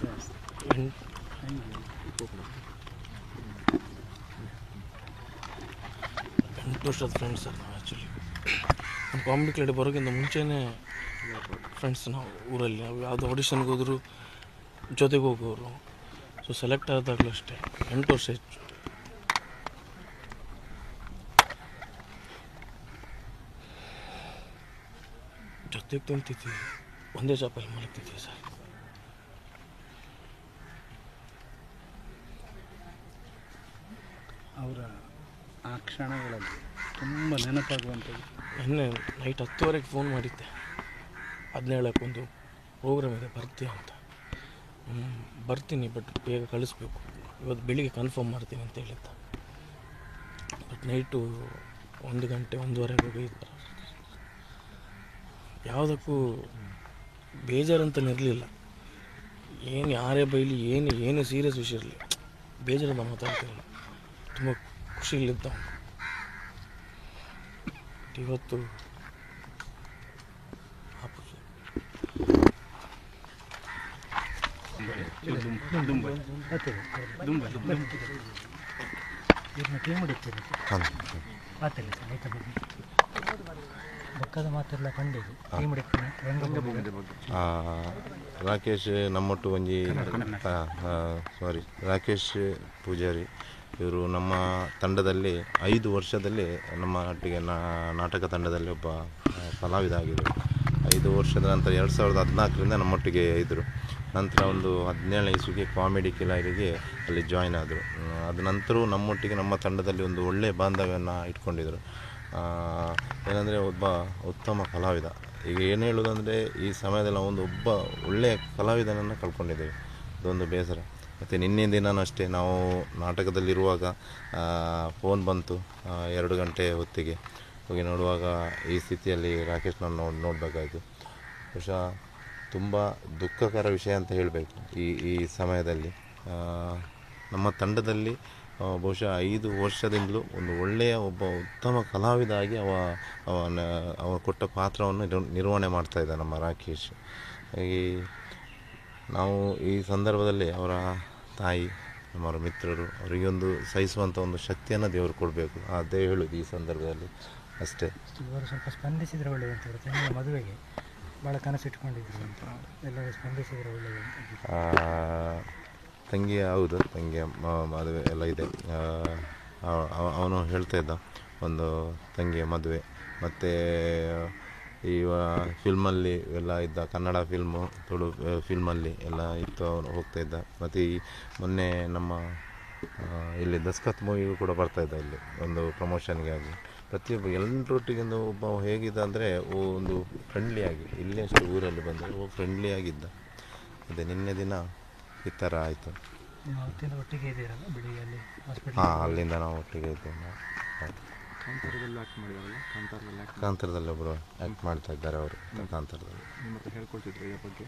ಎಂಟು ವರ್ಷದ friends sir ನಾವು ಆ್ಯಕ್ಚುಲಿ ನಮ್ಮ ಕಾಮಿಡಿ ಕ್ಲಡ್ ಬರೋಕ್ಕಿಂತ ಮುಂಚೆನೇ ಫ್ರೆಂಡ್ಸ್ ನಾವು ಊರಲ್ಲಿ. ನಾವು ಯಾವುದೋ ಆಡಿಷನ್ಗೆ ಹೋದರೂ ಜೊತೆಗೆ ಹೋಗೋರು. ಸೊ ಸೆಲೆಕ್ಟ್ ಆದಾಗಲೂ ಅಷ್ಟೇ. ಎಂಟು ವರ್ಷ ಹೆಚ್ಚು. ಜೊತೆಗೆ ತಿಂತಿದ್ವಿ. ಒಂದೇ ಚಾಪಲ್ಲಿ ಮಲಗ್ತಿದ್ವಿ ಸರ್. ಅವರ ಆ ಕ್ಷಣಗಳಲ್ಲಿ ತುಂಬ ನೆನಪಾಗುವಂಥದ್ದು. ನಿನ್ನೆ ನೈಟ್ ಹತ್ತುವರೆಗೆ ಫೋನ್ ಮಾಡಿದ್ದೆ. ಹದಿನೇಳಕ್ಕೊಂದು ಪ್ರೋಗ್ರಾಮ್ ಇದೆ, ಬರ್ತೀಯ ಅಂತ. ಬರ್ತೀನಿ ಬಟ್ ಬೇಗ ಕಳಿಸ್ಬೇಕು. ಇವತ್ತು ಬೆಳಿಗ್ಗೆ ಕನ್ಫರ್ಮ್ ಮಾಡ್ತೀನಿ ಅಂತ ಹೇಳಿದ್ದ. ಬಟ್ ನೈಟು ಒಂದು ಗಂಟೆ, ಒಂದೂವರೆಗೆ ಹೋಗಿದ್ದಾರೆ ಯಾವುದಕ್ಕೂ ಬೇಜಾರಂತನಿರಲಿಲ್ಲ ಏನು ಯಾರೇ ಬೈಲಿ, ಏನು ಏನು ಸೀರಿಯಸ್ ವಿಷಯ ಇರಲಿ. ಬೇಜಾರಂತ ಮಾತಾಡ್ತಿರಲಿಲ್ಲ ತುಂಬ ಖುಷಿಯಲ್ಲಿದ್ದ. ಇವತ್ತು ಬೊಕ್ಕದ ಮಾತೆಲ್ಲ ಆ, ರಾಕೇಶ್ ನಮ್ಮೊಟ್ಟು ಒಂಜಿ ಸಾರಿ ರಾಕೇಶ್ ಪೂಜಾರಿ ಇವರು ನಮ್ಮ ತಂಡದಲ್ಲಿ ಐದು ವರ್ಷದಲ್ಲಿ ನಮ್ಮ ಒಟ್ಟಿಗೆ ನಾಟಕ ತಂಡದಲ್ಲಿ ಒಬ್ಬ ಕಲಾವಿದ ಆಗಿದ್ದರು. ಐದು ವರ್ಷದ ನಂತರ ಎರಡು ಸಾವಿರದ ಹದಿನಾಲ್ಕರಿಂದ ನಮ್ಮೊಟ್ಟಿಗೆ ಇದ್ದರು. ನಂತರ ಒಂದು ಹದಿನೇಳನೇ ಇಸುಗೆ ಕಾಮಿಡಿ ಕಿಲಾರಿಗೆ ಅಲ್ಲಿ ಜಾಯ್ನ್ ಆದರು. ಅದ ನಂತರವೂ ನಮ್ಮೊಟ್ಟಿಗೆ ನಮ್ಮ ತಂಡದಲ್ಲಿ ಒಂದು ಒಳ್ಳೆಯ ಬಾಂಧವ್ಯವನ್ನು ಇಟ್ಕೊಂಡಿದ್ದರು. ಏನಂದರೆ ಒಬ್ಬ ಉತ್ತಮ ಕಲಾವಿದ. ಈಗ ಏನು ಹೇಳೋದಂದರೆ ಈ ಸಮಯದಲ್ಲಿ ನಾವು ಒಂದು ಒಬ್ಬ ಒಳ್ಳೆಯ ಕಲಾವಿದನನ್ನು ಕಳ್ಕೊಂಡಿದ್ದೇವೆ. ಅದೊಂದು ಬೇಸರ. ಮತ್ತು ನಿನ್ನೆ ದಿನನೂ ಅಷ್ಟೇ ನಾವು ನಾಟಕದಲ್ಲಿರುವಾಗ ಫೋನ್ ಬಂತು ಎರಡು ಗಂಟೆ ಹೊತ್ತಿಗೆ. ಹೋಗಿ ನೋಡುವಾಗ ಈ ಸ್ಥಿತಿಯಲ್ಲಿ ರಾಕೇಶ್ನ ನೋಡಿ ನೋಡಬೇಕಾಯಿತು. ಬಹುಶಃ ತುಂಬ ದುಃಖಕರ ವಿಷಯ ಅಂತ ಹೇಳಬೇಕು ಈ ಈ ಸಮಯದಲ್ಲಿ. ನಮ್ಮ ತಂಡದಲ್ಲಿ ಬಹುಶಃ ಐದು ವರ್ಷದಿಂದಲೂ ಒಂದು ಒಳ್ಳೆಯ ಒಬ್ಬ ಉತ್ತಮ ಕಲಾವಿದ ಆಗಿ ಅವ ಅವನ ಅವ ಕೊಟ್ಟ ಪಾತ್ರವನ್ನು ನಿರ್- ನಿರ್ವಹಣೆ ಮಾಡ್ತಾ ಇದ್ದ ನಮ್ಮ ರಾಕೇಶ್. ಹಾಗೆ ನಾವು ಈ ಸಂದರ್ಭದಲ್ಲಿ ಅವರ ತಾಯಿ ನಮ್ಮ ಮಿತ್ರರು ಅವರಿಗೊಂದು ಸಹಿಸುವಂಥ ಒಂದು ಶಕ್ತಿಯನ್ನು ದೇವರು ಕೊಡಬೇಕು. ಅದೇ ಹೇಳೋದು ಈ ಸಂದರ್ಭದಲ್ಲಿ ಅಷ್ಟೇ. ಇವರು ಸ್ವಲ್ಪ ಸ್ಪಂದಿಸಿದ್ರೆ ಒಳ್ಳೆಯದು ಅಂತ ಹೇಳಿ ತಂಗಿಯ ಮದುವೆಗೆ ಭಾಳ ಕನಸಿಟ್ಕೊಂಡಿದ್ರು ಅಂತ ಎಲ್ಲರೂ ಸ್ಪಂದಿಸಿದ್ರೆ ಒಳ್ಳೆಯದು ಅಂತ ಆ, ತಂಗಿಯ ಹೌದು ತಂಗಿಯ ಮದುವೆ ಎಲ್ಲ ಇದೆ. ಅವನು ಹೇಳ್ತಾ ಇದ್ದ ಒಂದು ತಂಗಿಯ ಮದುವೆ. ಮತ್ತು ಈ ಫಿಲ್ಮಲ್ಲಿ ಎಲ್ಲ ಇದ್ದ ಕನ್ನಡ ಫಿಲ್ಮು ತುಳು ಫಿಲ್ಮಲ್ಲಿ ಎಲ್ಲ ಇತ್ತು ಅವನು ಹೋಗ್ತಾ ಇದ್ದ. ಮತ್ತು ಈ ಮೊನ್ನೆ ನಮ್ಮ ಇಲ್ಲಿ ದಸ್ಕತ್ ಮೂವಿಗೂ ಕೂಡ ಬರ್ತಾ ಇದ್ದ ಇಲ್ಲಿ ಒಂದು ಪ್ರಮೋಷನ್ಗೆ ಆಗಿ ಪ್ರತಿಯೊಬ್ಬ ಎಲ್ಲರೊಟ್ಟಿಗೆ ಒಂದು ಒಬ್ಬ ಹೇಗಿದ್ದ ಅಂದರೆ ಒಂದು ಫ್ರೆಂಡ್ಲಿ ಆಗಿ ಇಲ್ಲೇ ಅಷ್ಟು ಊರಲ್ಲಿ ಬಂದರೆ ಓ ಫ್ರೆಂಡ್ಲಿ ಆಗಿದ್ದ. ಅದೇ ನಿನ್ನೆ ದಿನ ಈ ಥರ ಆಯಿತು. ಹಾಂ ಅಲ್ಲಿಂದ ನಾವು ಒಟ್ಟಿಗೆ ಇದ್ದೇವೆ. ಕಾಂತಾರದಲ್ಲಿ ಆ್ಯಕ್ಟ್ ಮಾಡಿದಾರಲ್ಲ? ಕಾಂತಾರದಲ್ಲಿ ಆ್ಯಕ್ಟ್ ಕಾಂತಾರದಲ್ಲಿ ಒಬ್ಬರು ಆ್ಯಕ್ಟ್ ಮಾಡ್ತಾ ಇದ್ದಾರೆ ಅವರು ಕಾಂತಾರದಲ್ಲಿ. ನಿಮ್ಮ ಹತ್ರ ಹೇಳ್ಕೊಳ್ತಿದ್ರು ಇದ್ರ ಬಗ್ಗೆ?